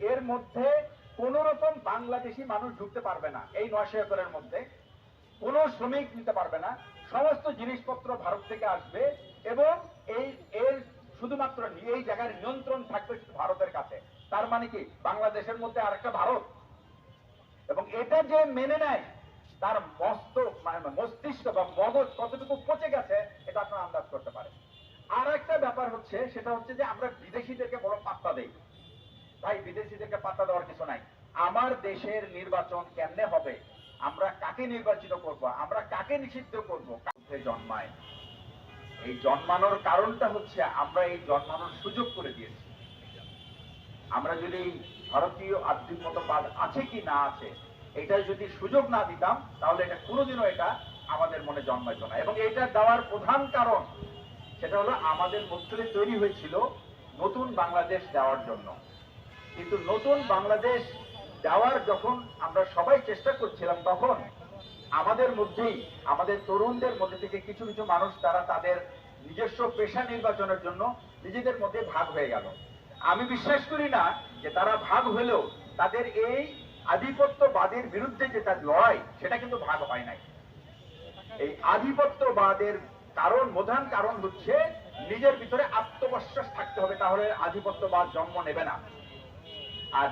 এর মধ্যে কোন রকম বাংলাদেশি মানুষ ঢুকতে পারবে না, এই নয়শো একরের মধ্যে। কোন শ্রমিক নিতে পারবে না। সমস্ত জিনিসপত্র ভারত থেকে আসবে এবং এই এর শুধুমাত্র এই জায়গার নিয়ন্ত্রণ থাকবে শুধু ভারতের কাছে। তার মানে কি? বাংলাদেশের মধ্যে আরেকটা ভারত। এবং এটা যে মেনে নেয়, তার মস্ত মানে মস্তিষ্ক বা মগজ কতটুকু পচে গেছে, এটা আপনারা আন্দাজ করতে পারেন। আর একটা ব্যাপার হচ্ছে, সেটা হচ্ছে যে আমরা বিদেশিদেরকে বড় পাত্তা দেই। ভাই বিদেশিদেরকে পাত্তা দেওয়ার কিছু নাই। আমার দেশের নির্বাচন কেমনে হবে? আমরা কাকে নির্বাচিত করব? আমরা কাকে নিষিদ্ধ করব? কাকে জন্মায়? এই জন্মানোর কারণটা হচ্ছে আমরা এই জন্মানোর সুযোগ করে দিয়েছি। আমরা যদি ভারতীয় আধ্যাত্মিকতাবাদ আছে কি না আছে, এটা যদি সুযোগ না দিতাম, তাহলে এটা কোনোদিনও এটা আমাদের মনে জন্মাইতো না। এবং এটা দেওয়ার প্রধান কারণ, সেটা হলো আমাদের মধ্যে তৈরি হয়েছিল নতুন বাংলাদেশ দেওয়ার জন্য। কিন্তু নতুন বাংলাদেশ দেওয়ার যখন আমরা সবাই চেষ্টা করছিলাম, তখন আমাদের মধ্যেই, আমাদের তরুণদের মধ্যে থেকে কিছু কিছু মানুষ তারা তাদের নিজস্ব পেশা নির্বাচনের জন্য নিজেদের মধ্যে ভাগ হয়ে গেল। আমি বিশ্বাস করি না যে তারা ভাগ হলেও তাদের এই আধিপত্যবাদের বিরুদ্ধে যে তার লড়াই, সেটা কিন্তু ভাগ হয় নাই। এই আধিপত্যবাদের কারণ, প্রধান কারণ হচ্ছে নিজের ভিতরে আত্মবিশ্বাস থাকতে হবে, তাহলে আধিপত্যবাদ জন্ম নেবে না। আর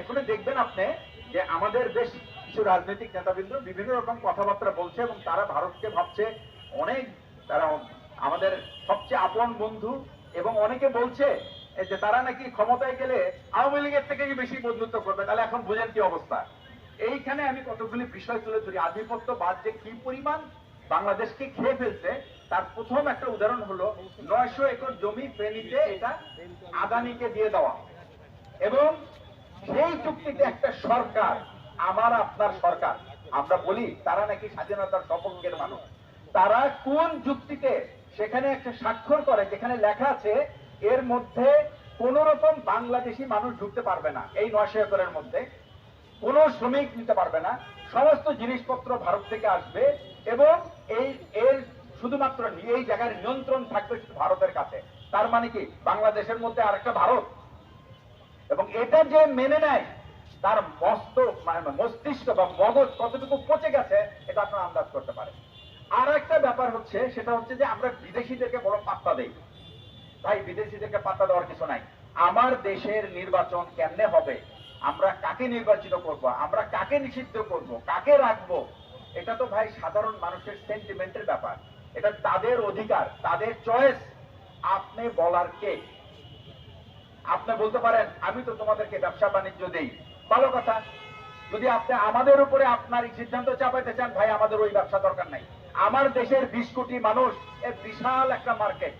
এখনও দেখবেন আপনি যে আমাদের বেশ কিছু রাজনৈতিক নেতাবৃন্দ বিভিন্ন রকম কথাবার্তা বলছে এবং তারা ভারতকে ভাবছে অনেক তারা আমাদের সবচেয়ে আপন বন্ধু এবং অনেকে বলছে যে তারা নাকি ক্ষমতায় গেলে আওয়ামী লীগের থেকে বেশি বন্ধুত্ব করবে? তাহলে এখন বুঝেন কি অবস্থা। এইখানে আমি কতগুলি বিষয় তুলে ধরি। আধিপত্যবাদ যে কি পরিমাণ বাংলাদেশকে খেয়ে ফেলছে, তার প্রথম একটা উদাহরণ হলো নয়শো একর জমি ফেনীতে এটা আদানিকে দিয়ে দেওয়া। এবং সেই চুক্তিতে একটা সরকার, আমার, আপনার সরকার, আমরা বলি, তারা নাকি স্বাধীনতার সপক্ষের মানুষ। তারা কোন যুক্তিতে সেখানে একটা স্বাক্ষর করে, যেখানে লেখা আছে, এর মধ্যে কোন রকম বাংলাদেশি মানুষ ঢুকতে পারবে না, এই নয়শো একরের মধ্যে। কোন শ্রমিক নিতে পারবে না, সমস্ত জিনিসপত্র ভারত থেকে আসবে, এবং এই, এর শুধুমাত্র এই জায়গার নিয়ন্ত্রণ থাকবে ভারতের কাছে। তার মানে কি? বাংলাদেশের মধ্যে আরেকটা ভারত এবং এটা যে মেনে নেয়, তার মস্ত মানে মস্তিষ্ক বা মগজ কতটুকু পচে গেছে, এটা আপনারা আন্দাজ করতে পারেন। আর একটা ব্যাপার হচ্ছে, সেটা হচ্ছে যে আমরা বিদেশিদেরকে বড় পাত্তা দেই। ভাই, বিদেশিদেরকে পাত্তা দেওয়ার কিছু নাই। আমার দেশের নির্বাচন কেমনে হবে? আমরা কাকে নির্বাচিত করব? আমরা কাকে নিষিদ্ধ করব? কাকে রাখব? এটা তো ভাই সাধারণ মানুষের সেন্টিমেন্টের ব্যাপার। এটা তাদের অধিকার, তাদের চয়েস আপনি বলার কে? আপনি বলতে পারেন, আমি তো তোমাদেরকে ব্যবসা বাণিজ্য দেই। ভালো কথা। যদি আপনি আমাদের উপরে আপনার এই সিদ্ধান্ত চাপাইতে চান, ভাই, আমাদের ওই ব্যবসা দরকার নাই। আমার দেশের বিশ কোটি মানুষ এর বিশাল একটা মার্কেট।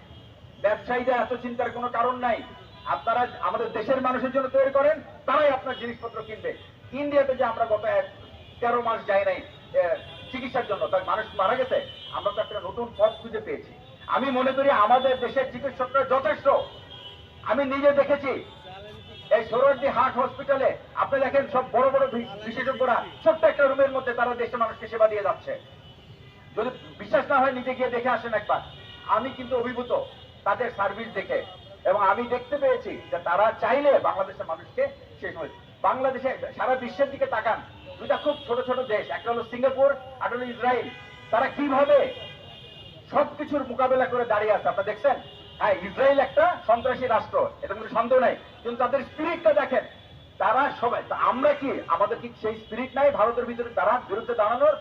ব্যবসায়ীদের এত চিন্তার কোনো কারণ নাই। আপনারা আমাদের দেশের মানুষের জন্য তৈরি করেন, তারাই আপনার জিনিসপত্র কিনবে। ইন্ডিয়াতে যে আমরা গত এক তেরো মাস যাই নাই চিকিৎসার জন্য, তার মানুষ মারা গেছে, আমরা তো একটা নতুন পথ খুঁজে পেয়েছি। আমি মনে করি আমাদের দেশের চিকিৎসকরা যথেষ্ট। আমি নিজে দেখেছি। এই সরোয়ার্দি হার্ট হসপিটালে আপনি দেখেন সব বড় বড় বিশেষজ্ঞরা, ছোট্ট একটা রুমের মধ্যে তারা দেশের মানুষকে সেবা দিয়ে যাচ্ছে। যদি বিশ্বাস না হয়, নিজে গিয়ে দেখে আসেন একবার। আমি কিন্তু অভিভূত তাদের সার্ভিস দেখে। এবং আমি দেখতে পেয়েছি যে তারা চাইলে বাংলাদেশের মানুষকে শেষ হয়ে বাংলাদেশে সারা বিশ্বের দিকে তাকান। দুইটা খুব ছোট ছোট দেশ, একটা হলো সিঙ্গাপুর আর হলো ইসরায়েল তারা কীভাবে সবকিছুর মোকাবেলা করে দাঁড়িয়ে আছে, আপনারা দেখছেন? হ্যাঁ ইসরায়েল একটা সন্ত্রাসী রাষ্ট্র, এটা কোনো সন্দেহ নাই। কিন্তু তাদের স্পিরিটটা দেখেন, তারা সবাই, তা আমরা কি? আমাদের কি সেই স্পিরিট নাই ভারতের ভিতরে তারা বিরুদ্ধে দাঁড়ানোর?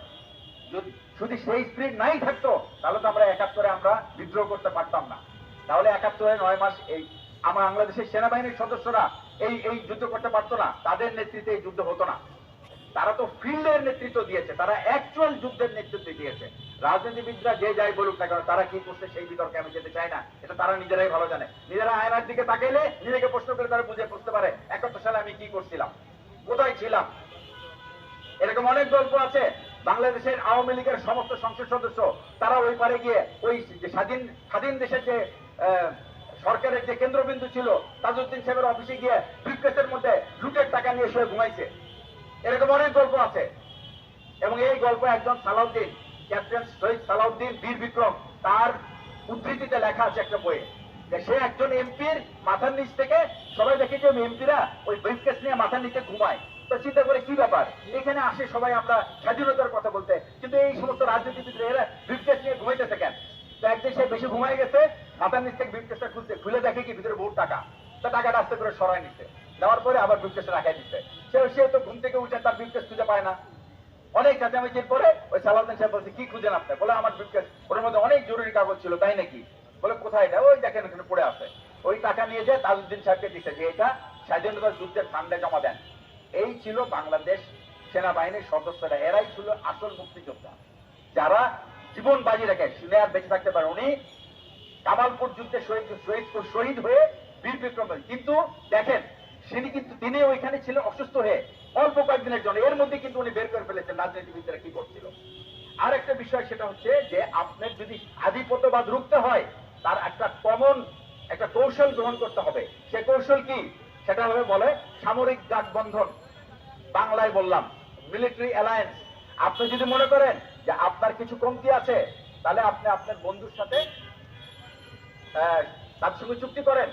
যদি সেই স্পিরিট নাই থাকতো, তাহলে তো আমরা একাত্তরে আমরা বিদ্রোহ করতে পারতাম না। তাহলে একাত্তরে নয় মাস এই আমার বাংলাদেশের সেনাবাহিনীর সদস্যরা এই এই যুদ্ধ করতে পারতো না। তাদের নেতৃত্বে এই যুদ্ধ হতো না। তারা তো ফিল্ডের নেতৃত্ব দিয়েছে, তারা অ্যাকচুয়াল যুদ্ধের নেতৃত্ব দিয়েছে। রাজনীতিবিদরা যে যাই বলুক না কেন, তারা কি করছে সেই বিতর্কে আমি যেতে চাই না, এটা তারা নিজেরাই ভালো জানে। নিজেরা আয়নার দিকে তাকাইলে নিজেকে প্রশ্ন করে তারা বুঝে বুঝতে পারে একাত্তর সালে আমি কি করছিলাম, কোথায় ছিলাম? এরকম অনেক গল্প আছে, বাংলাদেশের আওয়ামী লীগের সমস্ত সংসদ সদস্য, তারা ওই পারে গিয়ে ওই যে স্বাধীন স্বাধীন দেশের যে সরকারের যে কেন্দ্রবিন্দু ছিল, তাজউদ্দিন সাহেবের অফিসে গিয়ে ব্রিফকেসের মধ্যে লুটের টাকা নিয়ে শুয়ে ঘুমাইছে। এরকম অনেক গল্প আছে। এবং এই গল্প একজন সালাউদ্দিন, ক্যাপ্টেন শহীদ সালাউদ্দিন বীর বিক্রম, তার উদ্ধৃতিতে লেখা আছে একটা বইয়ে। যে সে একজন এমপির মাথার নিচ থেকে, সবাই দেখে যে এমপিরা ওই ব্রিফকেস নিয়ে মাথার নিচে ঘুমায়। তো চিন্তা করে কি ব্যাপার? এখানে আসে সবাই আমরা স্বাধীনতার কথা বলতে। কিন্তু এই সমস্ত রাজনীতিবিদরা এরা ব্রিফকেস নিয়ে ঘুমাইতেছে কেন? তো একদিন সে বেশি ঘুমাই গেছে, মাথার নিচ থেকে ব্রিফকেসটা খুলছে, খুলে দেখে কি ভিতরে বহুত টাকা। তো টাকাটা আস্তে করে সরাই নিচ্ছে নেওয়ার পরে আবার ব্রিফকেসটা রাখাই দিচ্ছে। সে সে তো ঘুম থেকে উঠে তার ব্রিফকেস খুঁজে পায় না। অনেক চেঁচামেচির পরে ওই সালাউদ্দিন সাহেব বলছে, কি খুঁজেন আপনি? বলে, আমার ব্রিফকেস ওর মধ্যে অনেক জরুরি কাগজ ছিল, তাই নাকি? বলে, কোথায় এটা? ওই দেখেন ওখানে পড়ে আছে। ওই টাকা নিয়ে যায় তাজউদ্দিন সাহেবকে দিচ্ছে, যে এটা স্বাধীনতা যুদ্ধের ফান্ডে জমা দেন। এই ছিল বাংলাদেশ সেনাবাহিনীর সদস্যরা, এরাই ছিল আসল মুক্তিযোদ্ধা। যারা জীবন বাজি রেখে শুনে আর বেঁচে থাকতে পারে, উনি কামালপুর যুদ্ধে শহীদ শহীদ শহীদ হয়ে বীর বিক্রম কিন্তু দেখেন তিনি কিন্তু তিনি ওইখানে ছিলেন অসুস্থ হয়ে অল্প কয়েকদিনের জন্য। এর মধ্যে কিন্তু উনি বের করে ফেলেছেন রাজনীতিবিদরা কি করছিল। আর একটা বিষয় সেটা হচ্ছে যে আপনার যদি আধিপত্যবাদ রুখতে হয়, তার একটা কমন একটা কৌশল গ্রহণ করতে হবে। সে কৌশল কি? সেটা হবে বলে সামরিক গাঠবন্ধন বাংলায় বললাম মিলিটারি অ্যালায়েন্স আপনি যদি মনে করেন যে আপনার কিছু কমতি আছে, তাহলে আপনি আপনার বন্ধুর সাথে তার সঙ্গে চুক্তি করেন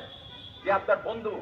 যে আপনার বন্ধু